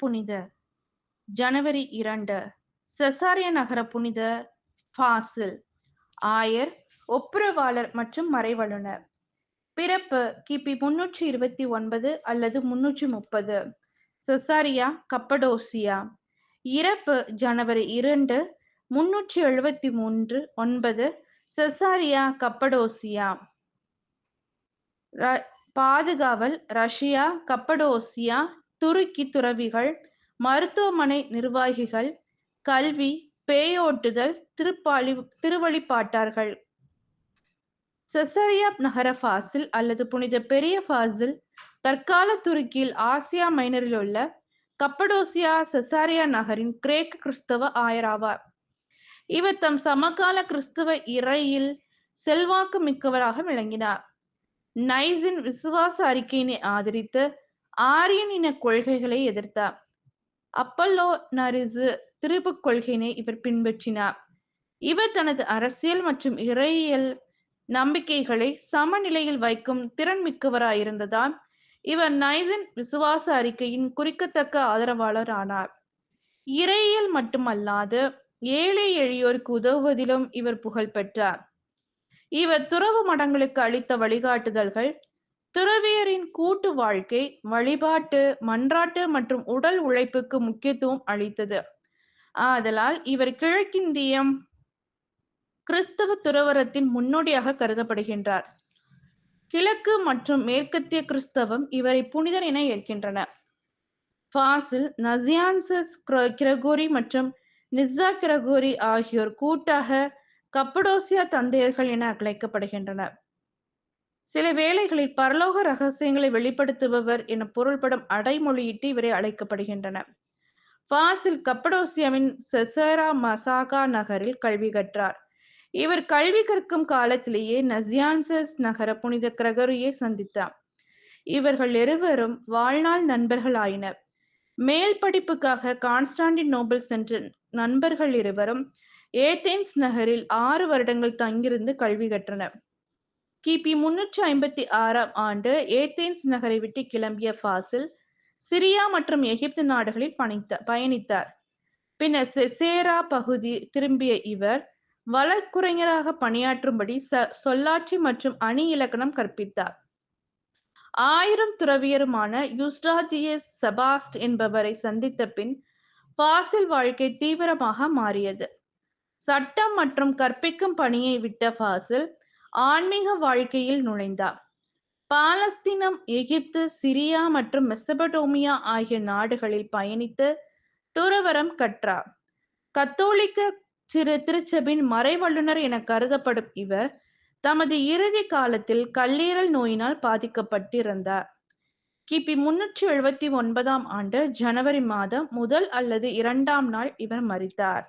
புனித. ஜனவரி இரண்டு. செசாரிய நகர புனித ஃபாசில். ஆயர் ஒப்புரவாளர் மற்றும் மறைவல்லுனர் பிறப்பு கிபி முன்னூற்றி இருபத்தி ஒன்பது அல்லது முன்னூற்றி முப்பது. Caesarea Cappadocia. இறப்பு ஜனவரி இரண்டு முன்னூற்றி எழுபத்தி மூன்று ஒன்பது. Caesarea Cappadocia. ர- பாதுகாவல் ரஷ்யா கப்படோசியா துருக்கி துறவிகள் மருத்துவமனை நிர்வாகிகள் கல்வி பேயோட்டுதல் திருப்பாளி திருவழிப்பாட்டார்கள் செசரியா நகர ஃபாசில் அல்லது புனித பெரிய ஃபாசில் தற்கால துருக்கியில் ஆசியா மைனரில் உள்ள கப்படோசியா செசாரியா நகரின் கிரேக்க கிறிஸ்தவ ஆயராவார். இவர் தம் சமகால கிறிஸ்தவ இறையில் செல்வாக்கு மிக்கவராக விளங்கினார். நைஸின் விசுவாச அறிக்கையினை ஆதரித்து ஆரியன் இன கொள்கைகளை எதிர்த்தார். அப்பல்லோ நரிசு திருப்பு கொள்கையினை இவர் பின்பற்றினார். இவர் தனது அரசியல் மற்றும் இறையியல் நம்பிக்கைகளை சமநிலையில் வைக்கும் திறன் மிக்கவராயிருந்ததால் இவர் நைசன் விசுவாச அறிக்கையின் குறிக்கத்தக்க ஆதரவாளர் ஆனார் இறையியல் மட்டுமல்லாது ஏழை எளியோருக்கு உதவுவதிலும் இவர் புகழ் பெற்றார் இவர் துறவு மடங்களுக்கு அளித்த வழிகாட்டுதல்கள் துறவியரின் கூட்டு வாழ்க்கை வழிபாட்டு மன்றாட்டு மற்றும் உடல் உழைப்புக்கு முக்கியத்துவம் அளித்தது. ஆதலால் இவர் கிழக்கிந்தியம் கிறிஸ்தவ துறவரத்தின் முன்னோடியாக கருதப்படுகின்றார். கிழக்கு மற்றும் மேற்கத்திய கிறிஸ்தவம் இவரை புனிதர் என ஏற்கின்றன. ஃபாசில் நசியான்சஸ் கிரகோரி மற்றும் நிஸ்ஸா கிரகோரி ஆகியோர் கூட்டாக கப்படோசியா தந்தையர்கள் என அழைக்கப்படுகின்றனர். சில வேளைகளில் பரலோக ரகசியங்களை வெளிப்படுத்துபவர் என பொருள்படும் அடைமொழியிட்டு இவரை அழைக்கப்படுகின்றன. ஃபாசில் கப்படோசியாவின் செசரா மசாகா நகரில் கல்வி கற்றார். இவர் கல்வி கற்கும் காலத்திலேயே நசியான்சஸ் நகர புனித கிரகரியை சந்தித்தார். இவர்கள் இருவரும் வாழ்நாள் நண்பர்கள் ஆயினர் மேல் படிப்புக்காக கான்ஸ்டாண்டின் நோபல் சென்ற நண்பர்கள் இருவரும் ஏத்தேன்ஸ் நகரில் ஆறு வருடங்கள் தங்கியிருந்து கல்வி கற்றனர். கிபி முன்னூற்றி ஐம்பத்தி ஆறாம் ஆண்டு ஏத்தேன்ஸ் நகரை விட்டு கிளம்பிய ஃபாசில் சிரியா மற்றும் எகிப்து நாடுகளில் பணித்த பயணித்தார். பின்னர் செசேரா பகுதி திரும்பிய இவர் வழக்குரைஞராக பணியாற்றும்படி ச- சொல்லாட்சி மற்றும் அணி இலக்கணம் கற்பித்தார். ஆயிரம் துறவியருமான யூஸ்டாதியஸ் செபாஸ்ட் என்பவரை சந்தித்த பின் ஃபாசில் வாழ்க்கை தீவிரமாக மாறியது. சட்டம் மற்றும் கற்பிக்கும் பணியை விட்ட ஃபாசில் ஆன்மீக வாழ்க்கையில் நுழைந்தார். பாலஸ்தீனம் எகிப்து சிரியா மற்றும் மெசபடோமியா ஆகிய நாடுகளில் பயணித்து துறவரம் கற்றார். கத்தோலிக்க சிறு திருச்சபின் மறைவல்லுனர் என கருதப்படும் இவர் தமது இறுதி காலத்தில் கல்லீரல் நோயினால் பாதிக்கப்பட்டிருந்தார். கிபி முன்னூற்றி எழுபத்தி ஒன்பதாம் ஆண்டு ஜனவரி மாதம் முதல் அல்லது இரண்டாம் நாள் இவர் மறித்தார்.